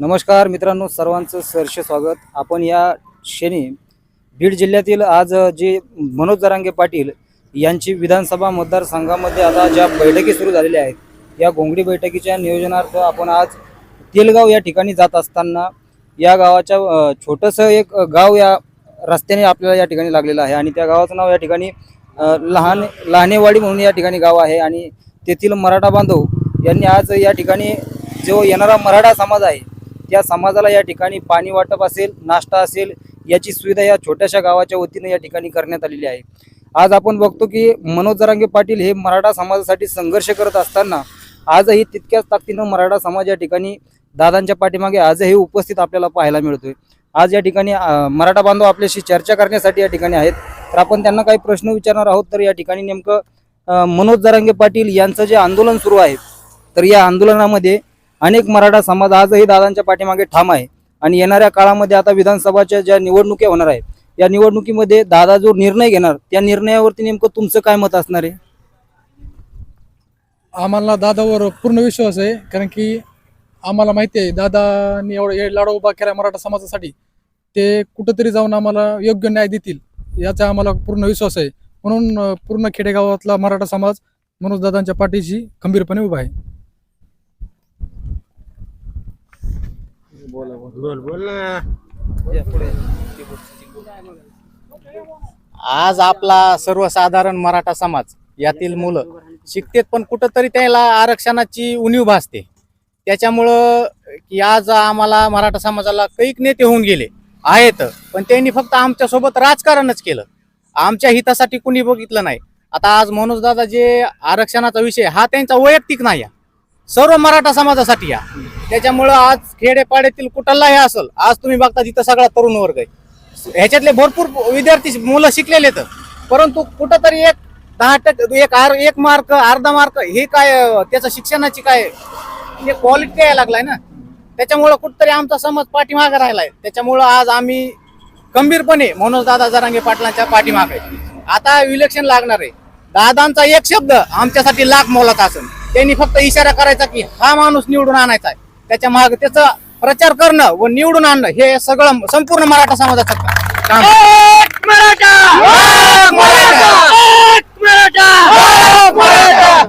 नमस्कार मित्रांनो सर्वांचं सहर्ष स्वागत. आपण या क्षणी बीड जिल्ह्यातील आज जे मनोज जरांगे पाटील यांची विधानसभा मतदारसंघामध्ये आता ज्या बैठकी सुरू झालेल्या आहेत या घोंगडी बैठकीच्या नियोजनार्थ आपण आज तेलगाव या ठिकाणी जात असताना या गावाच्या छोटंसं एक गाव या रस्त्याने आपल्याला या ठिकाणी लागलेलं आहे. आणि त्या गावाचं नाव या ठिकाणी लहान लहानेवाडी म्हणून या ठिकाणी गाव आहे. आणि तेथील मराठा बांधव यांनी आज या ठिकाणी जो येणारा मराठा समाज आहे या समाजाला या ठिकाणी पाणी वाटप असेल नाश्ता असेल याची सुविधा या छोट्याशा गावाच्या वतीनं या ठिकाणी करण्यात आलेली आहे. आज आपण बघतो की मनोज जरांगे पाटील हे मराठा समाजासाठी संघर्ष करत असताना आजही तितक्याच ताकदीनं मराठा समाज या ठिकाणी दादांच्या पाठीमागे आजही उपस्थित आपल्याला पाहायला मिळतोय. आज या ठिकाणी मराठा बांधव आपल्याशी चर्चा करण्यासाठी या ठिकाणी आहेत. तर आपण त्यांना काही प्रश्न विचारणार आहोत तर या ठिकाणी नेमकं मनोज जरांगे पाटील यांचं जे आंदोलन सुरू आहे तर या आंदोलनामध्ये अनेक मराठा समाज आजही दादांच्या पाठीमागे ठाम आहे. आणि येणाऱ्या काळामध्ये आता विधानसभाच्या ज्या निवडणुकी होणार आहेत या निवडणुकीमध्ये दादा जो निर्णय घेणार त्या निर्णयावरती नेमकं तुमचं काय मत असणार आहे? आम्हाला दादावर पूर्ण विश्वास आहे कारण की आम्हाला माहिती आहे दादानी एवढा लाडा उभा केला मराठा समाजासाठी ते कुठंतरी जाऊन आम्हाला योग्य न्याय देतील याचा आम्हाला पूर्ण विश्वास आहे. म्हणून पूर्ण खेडेगावातला मराठा समाज मनोज दादांच्या पाठीशी खंबीरपणे उभा आहे. बोल बोल. ना. आज आपला सर्वसाधारण मराठा समाज यातील मुलं शिकतेत पण कुठंतरी त्याला आरक्षणाची उणीव भासते. त्याच्यामुळं की आज आम्हाला मराठा समाजाला कैक नेते होऊन गेले आहेत. पण त्यांनी फक्त आमच्यासोबत राजकारणच केलं. आमच्या हितासाठी कुणी बघितलं नाही. आता आज मनोज दादा जे आरक्षणाचा विषय हा त्यांचा वैयक्तिक नाही आहे. सर्व मराठा समाजासाठी या. त्याच्यामुळं आज खेडेपाड्यातील कुठलाही असेल आज तुम्ही बघता तिथं सगळा तरुण वर्ग आहे. ह्याच्यातले भरपूर विद्यार्थी मुलं शिकलेले आहेत. परंतु कुठंतरी एक दहा टक्के एक आर एक मार्क अर्धा मार्क हे काय त्याचं शिक्षणाची काय क्वालिटी यायला लागलाय ना. त्याच्यामुळं कुठंतरी आमचा समाज पाठीमागे राहिलाय. त्याच्यामुळं आज आम्ही गंभीरपणे मनोज दादा जरांगे पाटलांच्या पाठीमागे आता इलेक्शन लागणार आहे. दादांचा एक शब्द आमच्यासाठी लाख मोलाचा असेल. त्यांनी फक्त इशारा करायचा की हा माणूस निवडून आणायचा आहे. त्याच्यामागे त्याचा प्रचार करणं व निवडून आणणं हे सगळं संपूर्ण मराठा समाजाचं काम आहे.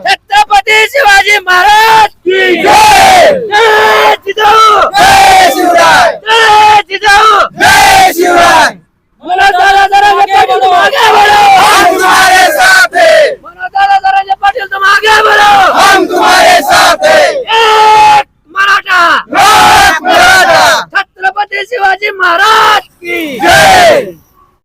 छत्रपती शिवाजी महाराज की जय! जय! जिजाऊ! जय शिवराय! जय जिजाऊ! जय शिवराय! मला जरा जरा